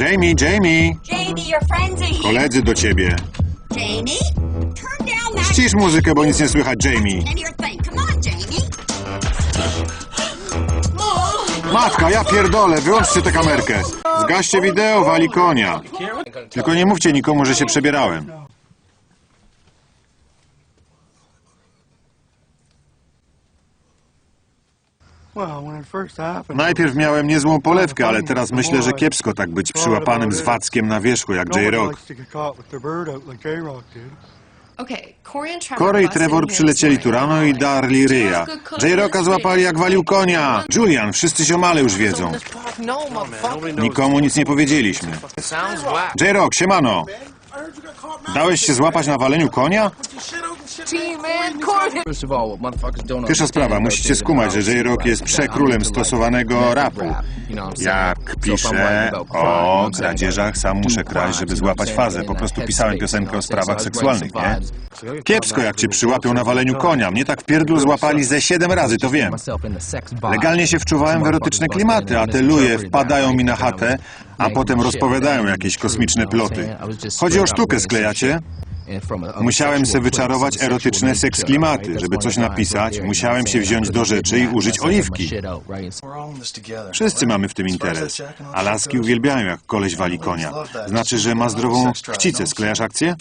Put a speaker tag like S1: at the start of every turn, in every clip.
S1: Jamie, Jamie!
S2: Jamie, your friends are here.
S1: Koledzy do ciebie.
S2: Jamie, turn down that.
S1: Ścisz muzykę, bo nic nie słychać, Jamie.
S2: And your thing. Come on, Jamie.
S1: Matka, ja pierdolę, wyłączcie tę kamerkę. Zgaście wideo, wali konia. Tylko nie mówcie nikomu, że się przebierałem. Najpierw miałem niezłą polewkę, ale teraz myślę, że kiepsko tak być przyłapanym z wackiem na wierzchu, jak J-Rock.
S3: Corey and Trevor
S1: Corey i Trevor przylecieli tu rano i darli ryja. J-Rocka złapali jak walił konia. Julian, wszyscy ziomale już wiedzą.
S4: No.
S1: Nikomu nic nie powiedzieliśmy. J-Rock, siemano. Dałeś się złapać na waleniu konia?
S4: Gee, man, Corey.
S5: First of all, what motherfuckers don't
S1: Pierwsza sprawa, musicie skumać, że J-Rock jest przekrólem stosowanego rapu. Jak piszę o kradzieżach, sam muszę kraść, żeby złapać fazę. Po prostu pisałem piosenkę o sprawach seksualnych, nie? Kiepsko, jak cię przyłapią na waleniu konia. Mnie tak w pierdlu złapali ze siedem razy, to wiem. Legalnie się wczuwałem w erotyczne klimaty, a te luje wpadają mi na chatę, a potem rozpowiadają jakieś kosmiczne ploty. Chodzi o sztukę, sklejacie? Musiałem se wyczarować erotyczne seks klimaty. Żeby coś napisać, musiałem się wziąć do rzeczy i użyć oliwki. Wszyscy mamy w tym interes. A laski uwielbiają, jak koleś wali konia. Znaczy, że ma zdrową chcicę. Sklejasz akcję?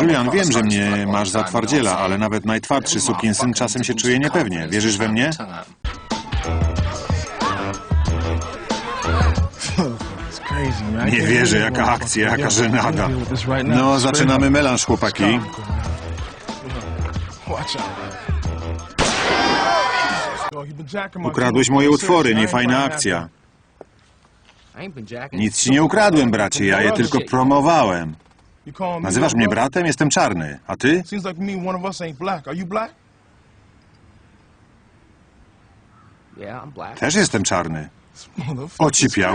S1: Julian, wiem, że mnie masz za twardziela, ale nawet najtwardszy sukinsyn czasem się czuje niepewnie. Wierzysz we mnie? Nie wierzę, jaka akcja, jaka żenada. No, zaczynamy melanż, chłopaki. Ukradłeś moje utwory, niefajna akcja. Nic ci nie ukradłem, bracie, ja je tylko promowałem. Nazywasz mnie bratem? Jestem czarny. A ty? Też jestem czarny. Ocipiał.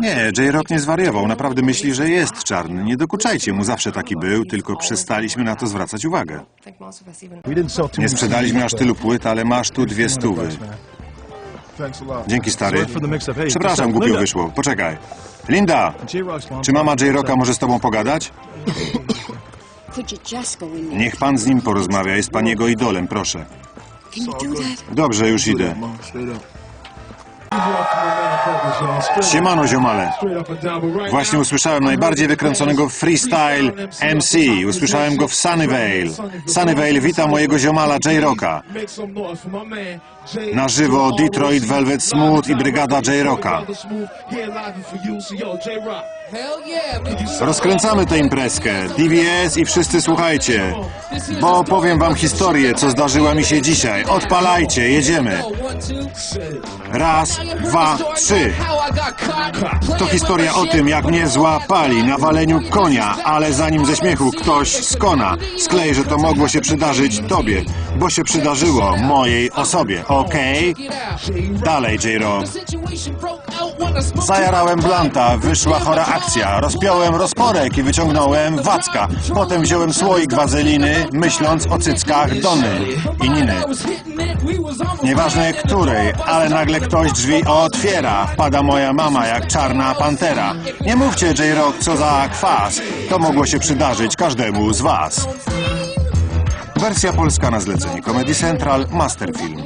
S1: Nie, J-Rock nie zwariował. Naprawdę myśli, że jest czarny. Nie dokuczajcie mu, zawsze taki był, tylko przestaliśmy na to zwracać uwagę.
S3: Even
S1: Nie sprzedaliśmy aż tylu płyt, ale masz tu dwie stówy. Dzięki, stary. Przepraszam, głupio wyszło. Poczekaj. Linda, czy mama J-Rocka może z tobą pogadać? Niech pan z nim porozmawia, jest pan jego idolem, proszę. Dobrze, już idę. Siemano, ziomale. Właśnie usłyszałem najbardziej wykręconego freestyle MC. Usłyszałem go w Sunnyvale. Sunnyvale wita mojego ziomala J-Rocka. Na żywo Detroit Velvet Smooth i brygada J-Rocka. Rozkręcamy tę imprezkę. DVS i wszyscy słuchajcie. Bo opowiem wam historię, co zdarzyła mi się dzisiaj. Odpalajcie, jedziemy. Raz, dwa, trzy. To historia o tym, jak mnie złapali na waleniu konia, ale zanim ze śmiechu ktoś skona. Sklej, że to mogło się przydarzyć tobie, bo się przydarzyło mojej osobie, okej? Dalej, J-Rock. Zajarałem blanta, wyszła chora akcja. Rozpiąłem rozporek i wyciągnąłem wacka. Potem wziąłem słoik wazeliny, myśląc o cyckach Dony i Niny. Nieważne której, ale nagle ktoś drzwi otwiera. Wpada moja mama jak czarna pantera. Nie mówcie J-Rock co za kwas. To mogło się przydarzyć każdemu z was. Wersja polska na zlecenie Comedy Central Masterfilm.